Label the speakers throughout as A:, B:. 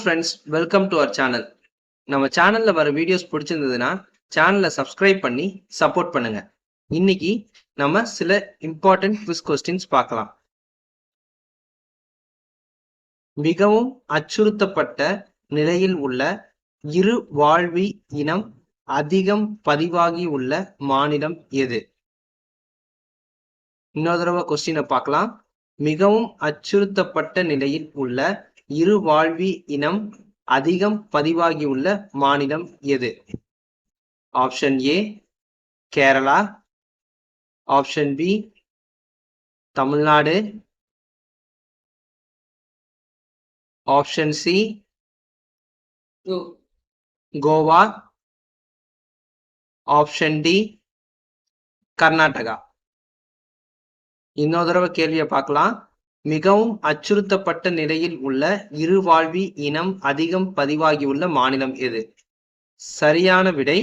A: Friends welcome to our channel நம்ம சேனல்ல வர வீடியோஸ் பிடிச்சிருந்ததுன்னா சேனலை சப்ஸ்கிரைப் பண்ணி சப்போர்ட் பண்ணுங்க. இன்னைக்கு நம்ம சில இம்பார்ட்டன்ட் குவிஸ் கொஸ்டின்ஸ் பார்க்கலாம். மிகவும் அச்சுறுத்தப்பட்ட நிலையில் உள்ள இரு வாழ்வி இனம் அதிகம் பதிவாகி உள்ள மாநிலம் எது? இன்னொரு தடவை கொஸ்டினை பார்க்கலாம். மிகவும் அச்சுறுத்தப்பட்ட நிலையில் உள்ள இரு வாழ்வி இனம் அதிகம் பதிவாகியுள்ள மாநிலம் எது? Option A Kerala. Option B Tamil Nadu. Option C Goa. Option D Karnataka. இன்னொரு தடவை கேள்வியை பார்க்கலாம். மிகவும் அச்சுறுத்தப்பட்ட நிலையில் உள்ள இருவாழ்வி இனம் அதிகம் பதிவாகியுள்ள மாநிலம் எது? சரியான விடை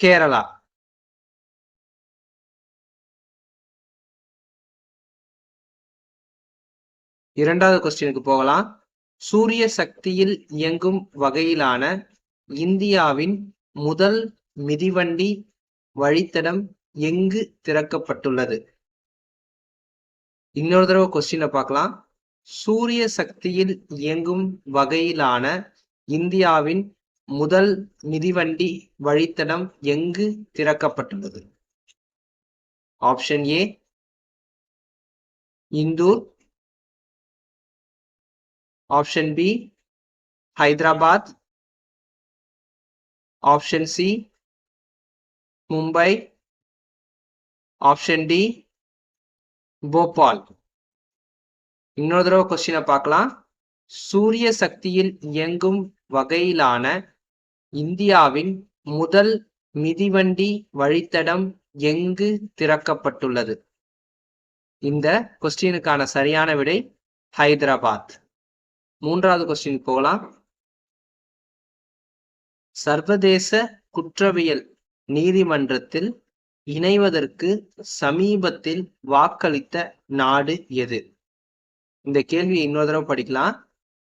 A: கேரளா. இரண்டாவது கொஸ்டினுக்கு போகலாம். சூரிய சக்தியில் இயங்கும் வகையிலான இந்தியாவின் முதல் மிதிவண்டி வழித்தடம் எங்கு திறக்கப்பட்டுள்ளது? இன்னொரு தடவை கொஸ்டினை பார்க்கலாம். சூரிய சக்தியில் இயங்கும் வகையிலான இந்தியாவின் முதல் மிதிவண்டி வழித்தடம் எங்கு திறக்கப்பட்டுள்ளது? Option A Indore. Option B Hyderabad. Option C Mumbai. Option D Bhopal இன்னொரு தடவை கொஸ்டினை பார்க்கலாம். சூரிய சக்தியில் இயங்கும் வகையிலான இந்தியாவின் முதல் மிதிவண்டி வழித்தடம் எங்கு திறக்கப்பட்டுள்ளது? இந்த கொஸ்டினுக்கான சரியான விடை ஹைதராபாத். மூன்றாவது கொஸ்டின் போகலாம். சர்வதேச குற்றவியல் நீதிமன்றத்தில் இணைவதற்கு சமீபத்தில் வாக்களித்த நாடு எது? இந்த கேள்வியை இன்னொரு தடவை படிக்கலாம்.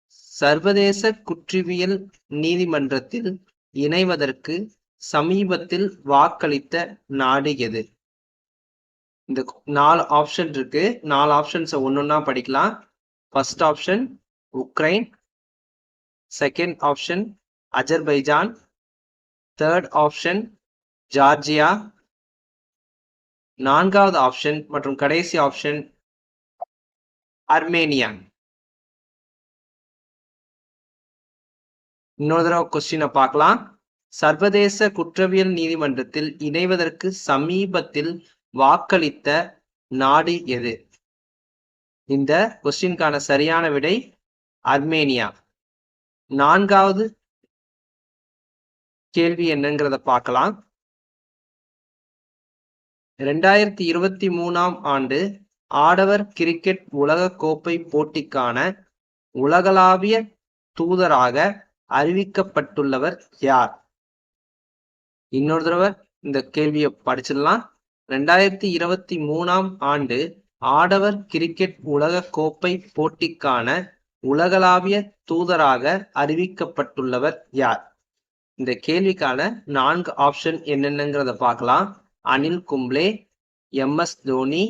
A: சர்வதேச குற்றவியல் நீதிமன்றத்தில் இணைவதற்கு சமீபத்தில் வாக்களித்த நாடு எது? இந்த நாலு ஆப்ஷன் இருக்கு. நாலு ஆப்ஷன்ஸை ஒன்னொன்னா படிக்கலாம். First option Ukraine second option Azerbaijan third option Georgia நான்காவது ஆப்ஷன் மற்றும் கடைசி ஆப்ஷன் அர்மேனியா இன்னொரு தடவை கொஸ்டினை பார்க்கலாம். சர்வதேச குற்றவியல் நீதிமன்றத்தில் இணைவதற்கு சமீபத்தில் வாக்களித்த நாடு எது? இந்த கொஸ்டின்கான சரியான விடை அர்மேனியா நான்காவது கேள்வி என்னங்கிறத பார்க்கலாம். ரெண்டாயிரத்தி இருபத்தி மூணாம் ஆண்டு ஆடவர் கிரிக்கெட் உலக கோப்பை போட்டிக்கான உலகளாவிய தூதராக அறிவிக்கப்பட்டுள்ளவர் யார்? இன்னொரு தடவை இந்த கேள்வியை படிச்சிடலாம். ரெண்டாயிரத்தி இருபத்தி மூணாம் ஆண்டு ஆடவர் கிரிக்கெட் உலக கோப்பை போட்டிக்கான உலகளாவிய தூதராக அறிவிக்கப்பட்டுள்ளவர் யார்? இந்த கேள்விக்கான நான்கு ஆப்ஷன் என்னென்னங்கிறத பார்க்கலாம். Anil Kumble M S Dhoni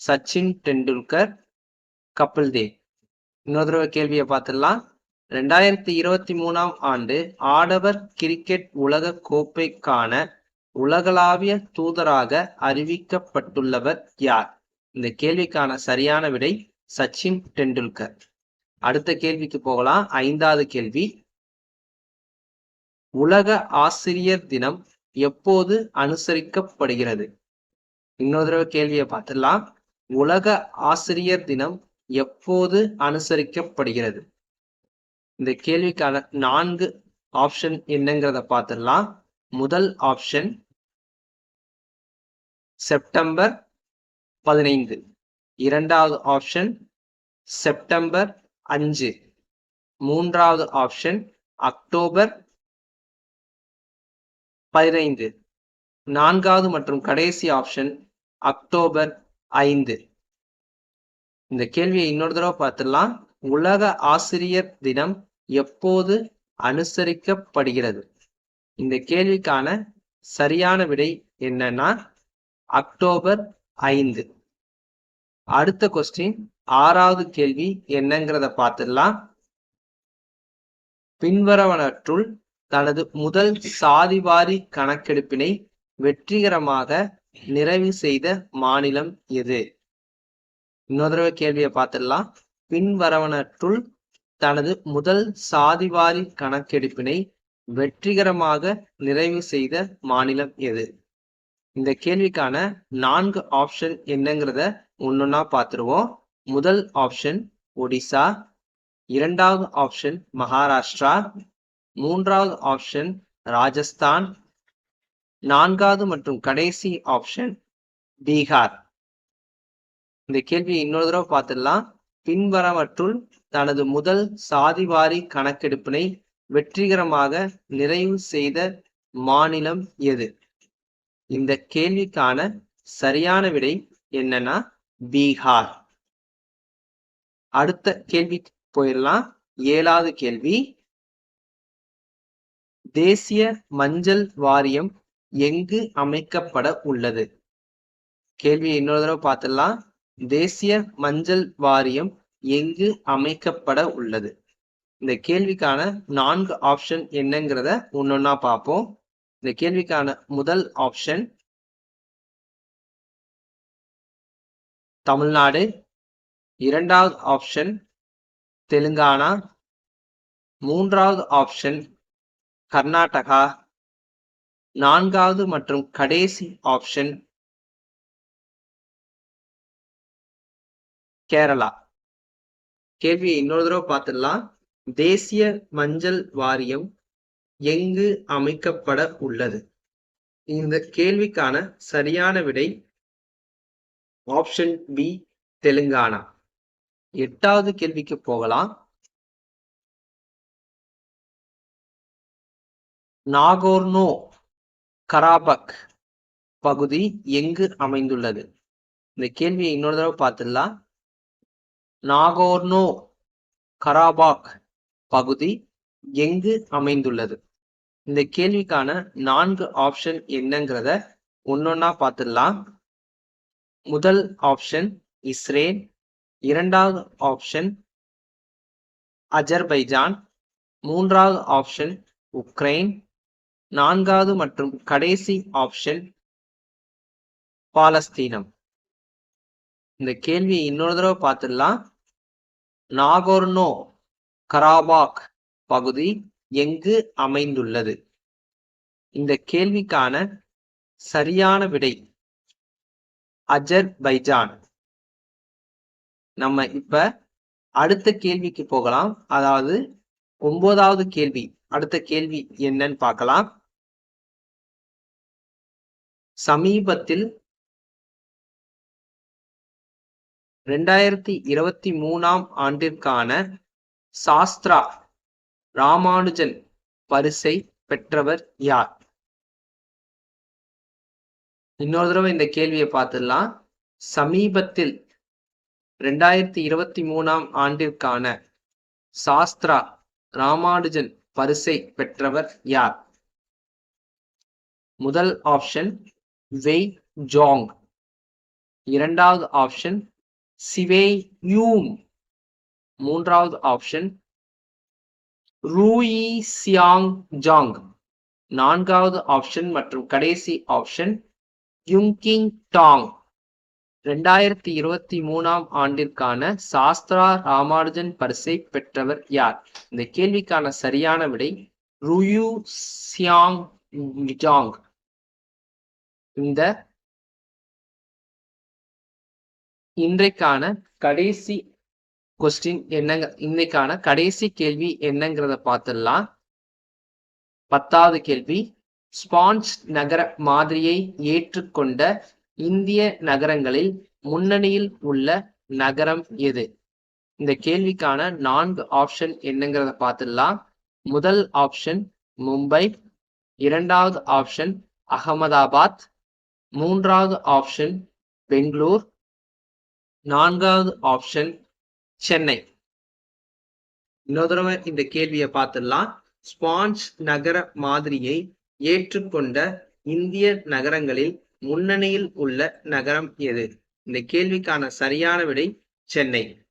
A: Sachin Tendulkar Kapil Dev. இன்னொரு தடவை கேள்வியை பார்த்துடலாம். ரெண்டாயிரத்தி இருபத்தி மூணாம் ஆண்டு ஆடவர் கிரிக்கெட் உலக கோப்பைக்கான உலகளாவிய தூதராக அறிவிக்கப்பட்டுள்ளவர் யார்? இந்த கேள்விக்கான சரியான விடை சச்சின் டெண்டுல்கர். அடுத்த கேள்விக்கு போகலாம். ஐந்தாவது கேள்வி. உலக ஆசிரியர் தினம் எப்போது அனுசரிக்கப்படுகிறது? இன்னொரு தடவை கேள்வியை பார்த்துடலாம். உலக ஆசிரியர் தினம் எப்போது அனுசரிக்கப்படுகிறது? இந்த கேள்விக்கான நான்கு ஆப்ஷன் என்னங்கிறத பார்த்துடலாம். முதல் ஆப்ஷன் செப்டம்பர் பதினைந்து. இரண்டாவது ஆப்ஷன் செப்டம்பர் அஞ்சு. மூன்றாவது ஆப்ஷன் அக்டோபர் பதினைந்து. நான்காவது மற்றும் கடைசி ஆப்ஷன் அக்டோபர் ஐந்து. இந்த கேள்வியை இன்னொரு தடவை பார்த்துடலாம். உலக ஆசிரியர் தினம் எப்போது அனுசரிக்கப்படுகிறது? இந்த கேள்விக்கான சரியான விடை என்னன்னா அக்டோபர் ஐந்து. அடுத்த கொஸ்டின் ஆறாவது கேள்வி என்னங்கிறத பார்த்துடலாம். பின்வரவனற்றுள் தனது முதல் சாதிவாரி கணக்கெடுப்பினை வெற்றிகரமாக நிறைவு செய்த மாநிலம் எது? இன்னொரு தடவை கேள்வியை பார்த்துடலாம். பின்வரவனற்றுள் தனது முதல் சாதிவாரி கணக்கெடுப்பினை வெற்றிகரமாக நிறைவு செய்த மாநிலம் எது? இந்த கேள்விக்கான நான்கு ஆப்ஷன் என்னங்கிறத ஒன்னொன்னா பார்த்துருவோம். முதல் ஆப்ஷன் ஒடிசா இரண்டாவது ஆப்ஷன் மகாராஷ்டிரா மூன்றாவது ஆப்ஷன் ராஜஸ்தான். நான்காவது மற்றும் கடைசி ஆப்ஷன் பீகார். இந்த கேள்வி இன்னொரு தடவை பார்த்துடலாம். பின்வரவற்றுள் தனது முதல் சாதிவாரி கணக்கெடுப்பினை வெற்றிகரமாக நிறைவு செய்த மாநிலம் எது? இந்த கேள்விக்கான சரியான விடை என்னன்னா பீகார். அடுத்த கேள்வி போயிடலாம். ஏழாவது கேள்வி தேசிய மஞ்சள் வாரியம் எங்கு அமைக்கப்பட உள்ளது? கேள்வி இன்னொரு தடவை பார்த்துடலாம். தேசிய மஞ்சள் வாரியம் எங்கு அமைக்கப்பட உள்ளது? இந்த கேள்விக்கான நான்கு ஆப்ஷன் என்னங்கிறத ஒன்னொன்னா பார்ப்போம். இந்த கேள்விக்கான முதல் ஆப்ஷன் தமிழ்நாடு. இரண்டாவது ஆப்ஷன் தெலுங்கானா. மூன்றாவது ஆப்ஷன் கர்நாடகா. நான்காவது மற்றும் கடைசி ஆப்ஷன் கேரளா. கேள்வியை இன்னொரு தடவை பார்த்துடலாம். தேசிய மஞ்சள் வாரியம் எங்கு அமைக்கப்பட உள்ளது? இந்த கேள்விக்கான சரியான விடை ஆப்ஷன் பி தெலுங்கானா. எட்டாவது கேள்விக்கு போகலாம். நாகோர்னோ கராபக் பகுதி எங்கு அமைந்துள்ளது? இந்த கேள்வியை இன்னொரு தடவை பார்த்துடலாம். நாகோர்னோ கராபாக் பகுதி எங்கு அமைந்துள்ளது? இந்த கேள்விக்கான நான்கு ஆப்ஷன் என்னங்கிறத ஒன்னொன்னா பார்த்துடலாம். முதல் ஆப்ஷன் இஸ்ரேல் இரண்டாவது ஆப்ஷன் அஜர்பைஜான் மூன்றாவது ஆப்ஷன் உக்ரைன் நான்காவது மற்றும் கடைசி ஆப்ஷன் பாலஸ்தீனம். இந்த கேள்வியை இன்னொரு தடவை பார்த்துடலாம். நாகோர்னோ கராபாக் பகுதி எங்கு அமைந்துள்ளது? இந்த கேள்விக்கான சரியான விடை அஜர்பைஜான். நம்ம இப்ப அடுத்த கேள்விக்கு போகலாம். அதாவது ஒன்பதாவது கேள்வி அடுத்த கேள்வி என்னன்னு பார்க்கலாம். சமீபத்தில் ரெண்டாயிரத்தி இருபத்தி மூணாம் ஆண்டிற்கான சாஸ்திரா ராமானுஜன் பரிசை பெற்றவர் யார்? இன்னொரு தடவை இந்த கேள்வியை பார்த்துடலாம். சமீபத்தில் ரெண்டாயிரத்தி இருபத்தி மூணாம் ஆண்டிற்கான சாஸ்திரா ராமானுஜன் பரிசை பெற்றவர் யார்? முதல் ஆப்ஷன் வெய் ஜாங் இரண்டாவது ஆப்ஷன் சிவே யூம் மூன்றாவது ஆப்ஷன் ரூயி சியாங் ஜாங் நான்காவது ஆப்ஷன் மற்றும் கடைசி ஆப்ஷன் யுங்கிங் டாங் ரெண்டாயிரத்தி இருபத்தி மூணாம் ஆண்டிற்கான சாஸ்திரா ராமானுஜன் பரிசை பெற்றவர் யார்? இந்த கேள்விக்கான சரியான விடை ருயு சியாங் ஜாங் இந்த இன்றைக்கான கடைசி கொஸ்டின் என்னங்க இன்னைக்கான கடைசி கேள்வி என்னங்கிறத பார்த்துடலாம். பத்தாவது கேள்வி ஸ்பான்ஸ் நகர மாதிரியை ஏற்றுக்கொண்ட இந்திய நகரங்களில் முன்னணியில் உள்ள நகரம் எது? இந்த கேள்விக்கான நான்கு ஆப்ஷன் என்னங்கிறத பார்த்துடலாம். முதல் ஆப்ஷன் மும்பை. இரண்டாவது ஆப்ஷன் அகமதாபாத். மூன்றாவது ஆப்ஷன் பெங்களூர். நான்காவது ஆப்ஷன் சென்னை. இன்னொரு தடவை இந்த கேள்வியை பார்த்துடலாம். ஸ்பான்ஸ் நகர மாதிரியை ஏற்றுக்கொண்ட இந்திய நகரங்களில் முன்னணியில் உள்ள நகரம் எது? இந்த கேள்விக்கான சரியான விடை சென்னை.